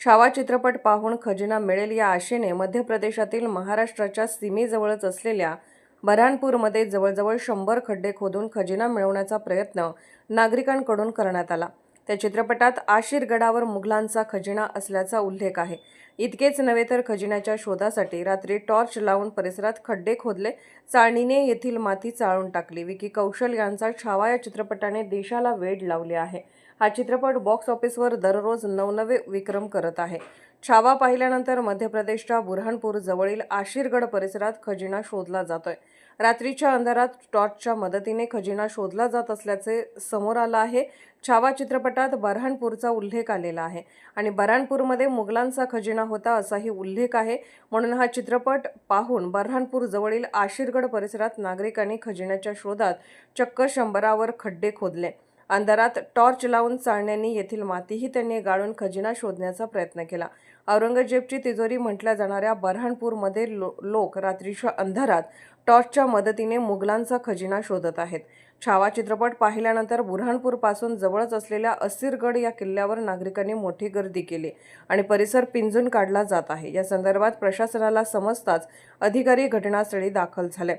छावा चित्रपट पाहून खजिना मिळेल या आशेने मध्य प्रदेशातील महाराष्ट्राच्या सीमेजवळच असलेल्या बऱ्हाणपूरमध्ये जवळजवळ शंभर खड्डे खोदून खजिना मिळवण्याचा प्रयत्न नागरिकांकडून करण्यात आला. त्या चित्रपटात आशीर्गडावर मुघलांचा खजिना असल्याचा उल्लेख आहे. इतकेच नव्हे तर खजिन्याच्या शोधासाठी रात्री टॉर्च लावून परिसरात खड्डे खोदले चाळणीने येथील माती चाळून टाकली. विकी कौशल यांचा छावा या चित्रपटाने देशाला वेड लावले आहे. हा चित्रपट बॉक्स ऑफिसवर दररोज नवनवे विक्रम करत आहे. छावा पाहिल्यानंतर मध्य प्रदेशच्या बुरहानपूर जवळील आशीरगड परिसरात खजिना शोधला जातोय. रात्रीच्या अंधारात टॉर्चच्या मदतीने खजिना शोधला जात असल्याचे समोर आलं आहे. छावा चित्रपटात बऱ्हाणपूरचा उल्लेख आलेला आहे आणि बऱ्हाणपूरमध्ये मुघलांचा खजिना होता असाही उल्लेख आहे. म्हणून हा चित्रपट पाहून बऱ्हाणपूर जवळील आशीरगड परिसरात नागरिकांनी खजिन्याच्या शोधात चक्क शंभरावर खड्डे खोदले. अंधारात टॉर्च लावून चाळण्यांनी येथील मातीही त्यांनी गाळून खजिना शोधण्याचा प्रयत्न केला. औरंगजेबची तिजोरी म्हटल्या जाणाऱ्या बऱ्हाणपूरमध्ये लो लोक रात्रीच्या अंधारात टॉर्चच्या मदतीने मुघलांचा खजिना शोधत आहेत. छावा चित्रपट पाहिल्यानंतर बुऱ्हाणपूरपासून जवळच असलेल्या असिरगड या किल्ल्यावर नागरिकांनी मोठी गर्दी केली आणि परिसर पिंजून काढला जात आहे. या संदर्भात प्रशासनाला समजताच अधिकारी घटनास्थळी दाखल झाले.